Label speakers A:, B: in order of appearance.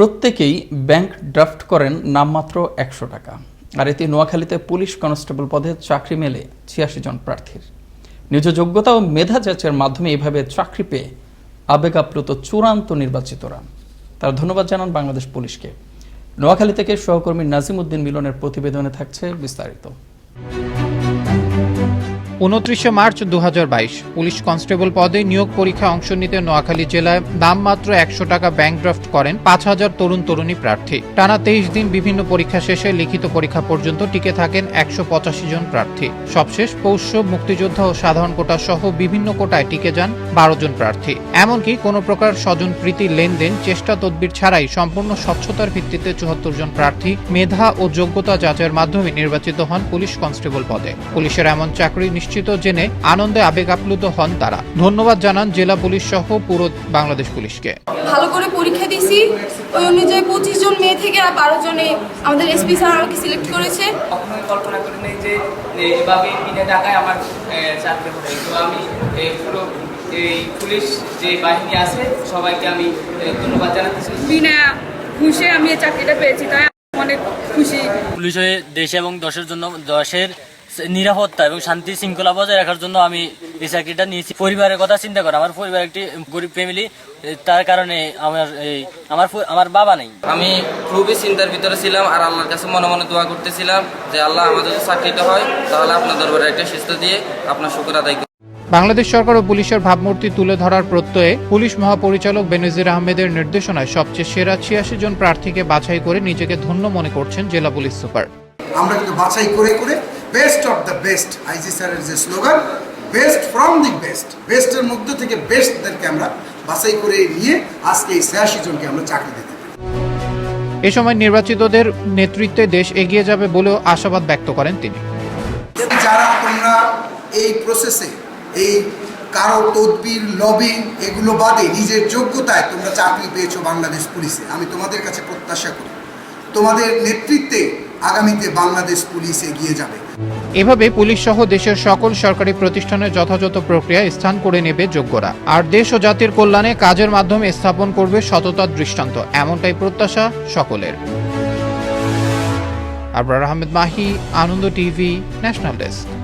A: প্রত্যেকেই bank draft করেন নামমাত্র একশো টাকা। আর এতে নোয়াখালীতে পুলিশ কনস্টেবল পদে চাকরি মেলে ছিয়াশি জন প্রার্থীর। নিজ যোগ্যতা ও মেধা যাচের মাধ্যমে এভাবে চাকরি পেয়ে আবেগ আপ্লুত চূড়ান্ত নির্বাচিতরা। তারা ধন্যবাদ জানান বাংলাদেশ পুলিশকে। নোয়াখালী থেকে সহকর্মী নাজিম উদ্দিন মিলনের প্রতিবেদনে থাকছে বিস্তারিত।
B: উনত্রিশে মার্চ দু হাজার বাইশ। পুলিশ কনস্টেবল পদে নিয়োগ পরীক্ষায় অংশ নিতে নোয়াখালী জেলায় নামমাত্র একশো টাকা ব্যাংক ড্রাফট করেন পাঁচ হাজার তরুণ তরুণী প্রার্থী। টানা তেইশ দিন বিভিন্ন পরীক্ষা শেষে লিখিত পরীক্ষা পর্যন্ত টিকে থাকেন একশো পঁচাশি জন প্রার্থী। সবশেষ পৌষ মুক্তিযোদ্ধা ও সাধারণ কোটা সহ বিভিন্ন কোটায় টিকে যান বারো জন প্রার্থী। এমনকি কোনো প্রকার স্বজন প্রীতি লেনদেন, চেষ্টা তদবির ছাড়াই সম্পূর্ণ স্বচ্ছতার ভিত্তিতে চুয়াত্তর জন প্রার্থী মেধা ও যোগ্যতা যাচাইয়ের মাধ্যমে নির্বাচিত হন পুলিশ কনস্টেবল পদে। পুলিশের এমন চাকরি নিশ্চিত জেনে আনন্দে আবেগ আপ্লুত হন তারা। ধন্যবাদ জানান জেলা পুলিশ সহ পুরো বাংলাদেশ পুলিশকে।
C: ভালো করে পরীক্ষা দিছি ওই অনুযায়ী পঁচিশ জন মেয়ে থেকে আর বারো জনে আমাদের এসপি স্যার আমাকে সিলেক্ট করেছে।
D: কখনোই কল্পনা করি নাই যে এভাবে বিনা টাকায় আমার চাকরি হবে তো আমি পুরো এই পুলিশ যে বাহিনী আছে সবাইকে আমি ধন্যবাদ জানাতে চাই।
C: বিনা ঘুষে আমি এই চাকরিটা পেয়েছি তাই অনেক খুশি।
E: পুলিশ হয়ে দেশ এবং দশের জন্য দেশের নিরাপত্তা এবং শান্তি শৃঙ্খলা বজায় রাখার জন্য আমি এই চাকরিটা নিয়েছি। পরিবারের কথা চিন্তা করে আমার পরিবার একটি গরিব ফ্যামিলি তার কারণে আমার এই আমার আমার বাবা নেই।
F: আমি খুবই চিন্তার ভিতরে ছিলাম আর আল্লাহর কাছে মনে মনে দোয়া করতেছিলাম যে আল্লাহ আমাদের যদি চাকরিটা হয় তাহলে আপনার দরবারে একটা সুস্থ দিয়ে আপনার শুক্র আদায়
B: বাংলাদেশ সরকার ও পুলিশের ভাবমূর্তি তুলে ধরার প্রত্যয়ে পুলিশ মহাপরিচালক বেনজির আহমেদের নির্দেশনায় সবচেয়ে সেরা ছিয়াশি জন প্রার্থীকে বাছাই করে নিজেকে ধন্য মনে করছেন জেলা পুলিশ সুপার।
G: আমরা কিন্তু বাছাই করে করে best of the best IG স্যারের যে slogan best from the best বেস্টের মধ্যে থেকে বেস্টদেরকে আমরা বাছাই করে নিয়ে আজকে এই ছিয়াশি জনকে আমরা চাকরি দিতে
B: এ সময় নির্বাচিতদের নেতৃত্বে দেশ এগিয়ে যাবে বলেও আশাবাদ ব্যক্ত করেন তিনি।
G: যারা তোমরা এই প্রসেসে এই কারও তদবির লবিং এগুলো বাদে নিজের যোগ্যতায় তোমরা চাকরি পেয়েছ বাংলাদেশ পুলিশে আমি তোমাদের কাছে প্রত্যাশা করি। তোমাদের নেতৃত্বে আগামীতে বাংলাদেশ পুলিশ এগিয়ে যাবে।
B: এভাবে পুলিশ সহ দেশের সকল সরকারি প্রতিষ্ঠানের যথাযথ প্রক্রিয়া স্থান করে নেবে যোগ্যরা। আর দেশ ও জাতির কল্যাণে কাজের মাধ্যমে স্থাপন করবে সততার দৃষ্টান্ত, এমনটাই প্রত্যাশা সকলের। Abrar Ahmed Mahi, Ananda TV, national desk.